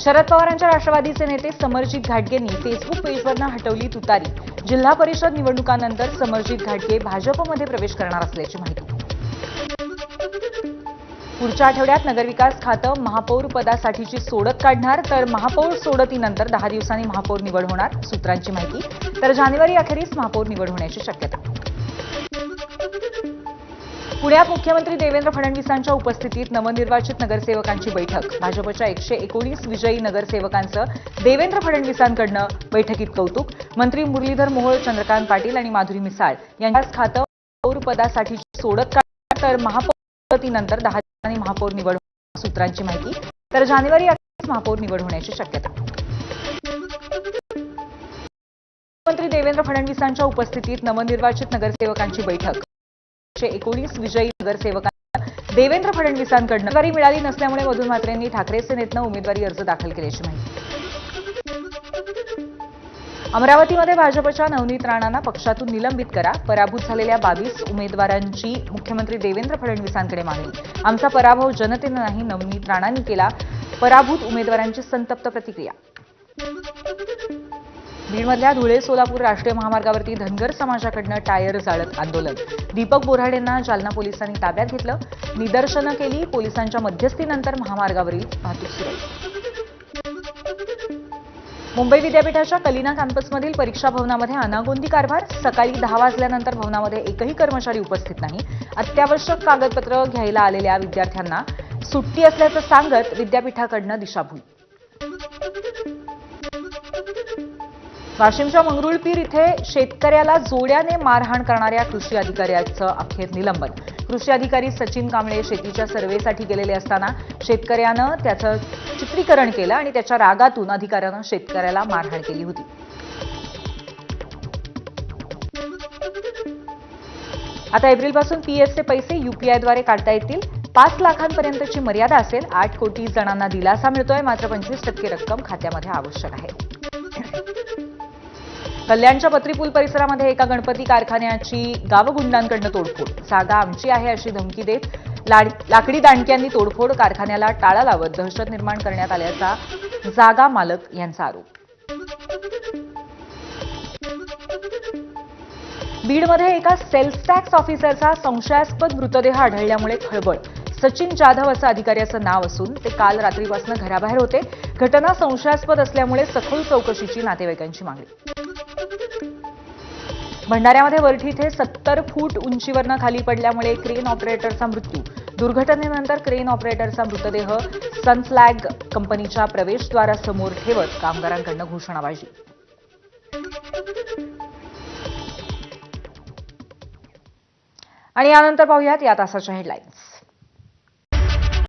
शरद पवारांच्या राष्ट्रवादीचे नेते समरजित घाटगेंनी फेसबुक पेजवरनं हटवली तुतारी. जिल्हा परिषद निवडणुकानंतर समरजित घाटगे भाजपमध्ये प्रवेश करणार असल्याची माहिती. पुढच्या आठवड्यात नगरविकास खातं महापौर पदासाठीची सोडत काढणार तर महापौर सोडतीनंतर दहा दिवसांनी महापौर निवड होणार सूत्रांची माहिती. तर जानेवारी अखेरीस महापौर निवड होण्याची शक्यता. पुण्यात मुख्यमंत्री देवेंद्र फडणवीसांच्या उपस्थितीत नवनिर्वाचित नगरसेवकांची बैठक. भाजपच्या एकशे एकोणीस विजयी नगरसेवकांचं देवेंद्र फडणवीसांकडनं बैठकीत कौतुक. मंत्री मुरलीधर मोहोळ चंद्रकांत पाटील आणि माधुरी मिसाळ यांच्याच खातं पौरपदासाठी सोडत काढ तर महापौरपतीनंतर दहा दिवसांनी महापौर निवड सूत्रांची माहिती. तर जानेवारी अखेरीस महापौर निवड होण्याची शक्यता. मुख्यमंत्री देवेंद्र फडणवीसांच्या उपस्थितीत नवनिर्वाचित नगरसेवकांची बैठक. एकशे एकोणीस विजयी नगरसेवकांना देवेंद्र फडणवीसांकडनं उमेदवारी मिळाली नसल्यामुळे मधुर म्हात्रेंनी ठाकरे सेनेतनं उमेदवारी अर्ज दाखल केल्याची माहिती. अमरावतीमध्ये भाजपच्या नवनीत राणांना पक्षातून निलंबित करा पराभूत झालेल्या बावीस उमेदवारांची मुख्यमंत्री देवेंद्र फडणवीसांकडे मागणी. आमचा पराभव जनतेनं नाही नवनीत राणांनी केला. पराभूत उमेदवारांची संतप्त प्रतिक्रिया. बीडमधल्या धुळे सोलापूर राष्ट्रीय महामार्गावरती धनगर समाजाकडनं टायर जाळत आंदोलन. दीपक बोराडेंना जालना पोलिसांनी ताब्यात घेतलं. निदर्शनं केली पोलिसांच्या मध्यस्थीनंतर महामार्गावरील वाहतूक सुरू मुंबई विद्यापीठाच्या कलिना कॅम्पसमधील परीक्षा भवनामध्ये अनागोंदी कारभार. सकाळी दहा वाजल्यानंतर भवनामध्ये एकही कर्मचारी उपस्थित नाही. अत्यावश्यक कागदपत्र घ्यायला आलेल्या विद्यार्थ्यांना सुट्टी असल्याचं सांगत विद्यापीठाकडनं दिशाभूल वाशिमच्या मंगरुळपीर इथे शेतकऱ्याला जोड्याने मारहाण करणाऱ्या कृषी अधिकाऱ्याचं अखेर निलंबन. कृषी अधिकारी सचिन कांबळे शेतीच्या सर्व्हेसाठी गेलेले असताना शेतकऱ्यानं त्याचं चित्रीकरण केलं आणि त्याच्या रागातून अधिकाऱ्यानं शेतकऱ्याला मारहाण केली होती. आता एप्रिलपासून पीएफचे पैसे युपीआयद्वारे काढता येतील. पाच लाखांपर्यंतची मर्यादा असेल. आठ कोटी जणांना दिलासा मिळतोय. मात्र पंचवीस टक्के रक्कम खात्यामध्ये आवश्यक आहे. कल्याणच्या पत्रीपूल परिसरामध्ये एका गणपती कारखान्याची गावगुंडांकडनं तोडफोड. जागा आमची आहे अशी धमकी देत लाकडी दांडक्यांनी तोडफोड कारखान्याला टाळा लावत दहशत निर्माण करण्यात आल्याचा जागा मालक यांचा आरोप. बीडमध्ये एका सेल्स टॅक्स ऑफिसरचा संशयास्पद मृतदेह आढळल्यामुळे खळबळ. सचिन जाधव असं अधिकाऱ्याचं नाव असून ते काल रात्रीपासून घराबाहेर होते. घटना संशयास्पद असल्यामुळे सखोल चौकशीची नातेवाईकांची मागणी. भंडाऱ्यामध्ये वरठी इथे सत्तर फूट उंचीवरनं खाली पडल्यामुळे क्रेन ऑपरेटरचा मृत्यू. दुर्घटनेनंतर क्रेन ऑपरेटरचा मृतदेह सनफ्लॅग कंपनीच्या प्रवेशद्वारासमोर ठेवत कामगारांकडनं घोषणाबाजी आणि यानंतर पाहूयात या तासाच्या हेडलाईन्स